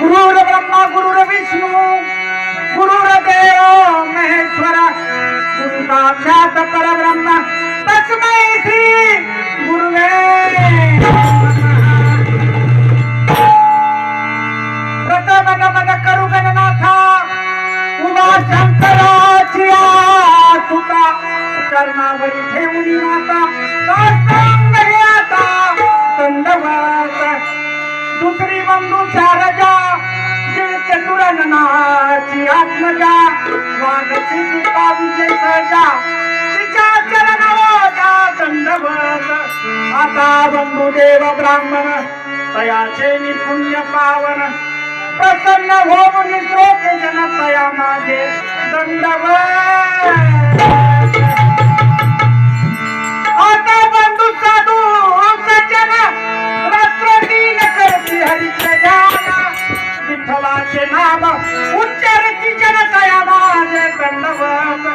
गुरू गुरु गुरू रिष्ण गुरू रेव चरणावरी ठेवली माता. आता. दंडवत दुसरी बंधू शारजा. जे चतुरनाची आत्मजा. मानसी दीपा विजय सहजा. तिच्या चरणाचा दंडवत आता बंधू देव ब्राह्मण. तयाचे निपुण्य पावन. प्रसन्न होऊन मुनी श्रोते जन तया माझे दंडवत विठ्ठलाचे नाम उच्चारती जनतया माझे दंडवत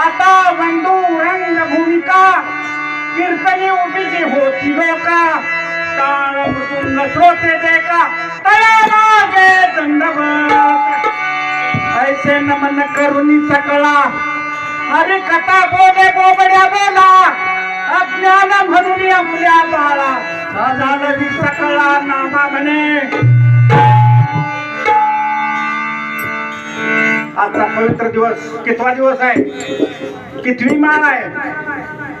आता बंधू रंग भूमिका कीर्तनी उभीची होती लोका. ताळ मृदुंग श्रोते देका तया माझे दंडवत ऐसे नमन करुणी सकळा हरी कथा बोले बोबड्या बोला. अज्ञान म्हणून या मुल्या बाळा झालं मी सकळा नामा म्हणे. आजचा पवित्र दिवस कितवा दिवस आहे? कितवी माळ आहे?